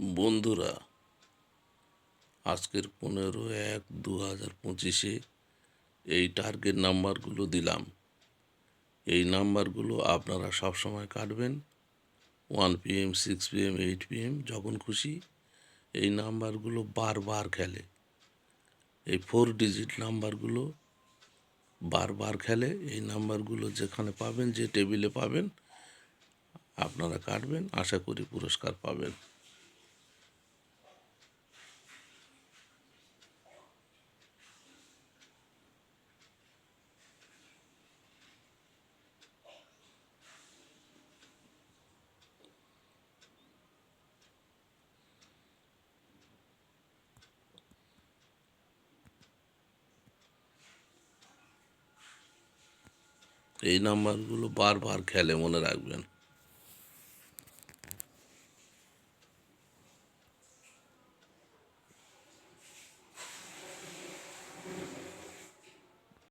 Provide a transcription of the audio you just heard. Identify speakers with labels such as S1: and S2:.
S1: বন্ধুরা, আজকের পনেরো এক দু হাজার পঁচিশে এই টার্গেট নাম্বারগুলো দিলাম। এই নাম্বারগুলো আপনারা সবসময় কাটবেন। One PM six PM eight PM যখন খুশি এই নাম্বারগুলো বারবার খেলে। এই ফোর ডিজিট নাম্বারগুলো বারবার খেলে। এই নাম্বারগুলো যেখানে পাবেন, যে টেবিলে পাবেন, আপনারা কাটবেন। আশা করি পুরস্কার পাবেন। এই নাম্বারগুলো বারবার খেলে মনে রাখবেন।